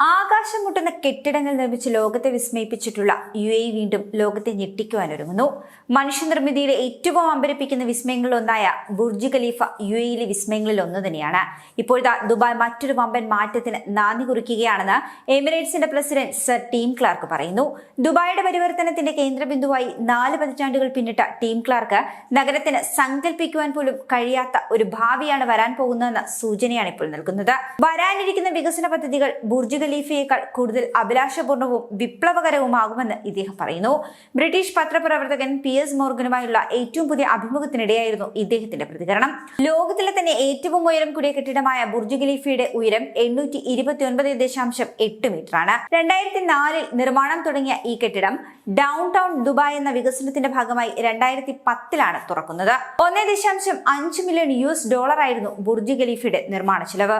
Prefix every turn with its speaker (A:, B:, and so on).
A: ആകാശം മുട്ടുന്ന കെട്ടിടങ്ങൾ നിർമ്മിച്ച് ലോകത്തെ വിസ്മയിപ്പിച്ചിട്ടുള്ള യു എ വീണ്ടും ലോകത്തെ ഞെട്ടിക്കുവാനൊരുങ്ങുന്നു മനുഷ്യനിർമ്മിതിയിലെ ഏറ്റവും അമ്പരിപ്പിക്കുന്ന വിസ്മയങ്ങളിലൊന്നായ ബുർജ് ഖലീഫ യു എയിലെ വിസ്മയങ്ങളിൽ ഒന്ന് തന്നെയാണ്. ഇപ്പോഴത്തെ ദുബായ് മറ്റൊരു വമ്പൻ മാറ്റത്തിന് നാന്ദി കുറിക്കുകയാണെന്ന് എമിറേറ്റ്സിന്റെ പ്രസിഡന്റ് സർ ടീം ക്ലാർക്ക് പറയുന്നു. ദുബായിയുടെ പരിവർത്തനത്തിന്റെ കേന്ദ്രബിന്ദുവായി നാല് പതിറ്റാണ്ടുകൾ പിന്നിട്ട ടീം ക്ലാർക്ക് നഗരത്തിന് സങ്കല്പിക്കുവാൻ പോലും കഴിയാത്ത ഒരു ഭാവിയാണ് വരാൻ പോകുന്നതെന്ന സൂചനയാണ് ഇപ്പോൾ നൽകുന്നത്. വരാനിരിക്കുന്ന വികസന പദ്ധതികൾ ബുർജ് ഖലീഫയേക്കാൾ കൂടുതൽ അഭിലാഷപൂർണവും വിപ്ലവകരവുമാകുമെന്ന് ഇദ്ദേഹം പറയുന്നു. ബ്രിട്ടീഷ് പത്രപ്രവർത്തകൻ പി എസ് മോർഗനുമായുള്ള ഏറ്റവും പുതിയ അഭിമുഖത്തിനിടെയായിരുന്നു ഇദ്ദേഹത്തിന്റെ പ്രതികരണം. ലോകത്തിലെ തന്നെ ഏറ്റവും ഉയരം കൂടിയ കെട്ടിടമായ ബുർജ് ഖലീഫയുടെ ഉയരം എണ്ണൂറ്റി ഇരുപത്തി ഒൻപത് ദശാംശം എട്ട് മീറ്ററാണ്. രണ്ടായിരത്തി നാലിൽ നിർമ്മാണം തുടങ്ങിയ ഈ കെട്ടിടം ഡൗൺ ടൗൺ ദുബായ് എന്ന വികസനത്തിന്റെ ഭാഗമായി രണ്ടായിരത്തി പത്തിലാണ് തുറക്കുന്നത്. ഒന്നേ ദശാംശം അഞ്ച് മില്യൺ യു എസ് ഡോളർ ആയിരുന്നു ബുർജ് ഖലീഫയുടെ നിർമ്മാണ ചെലവ്.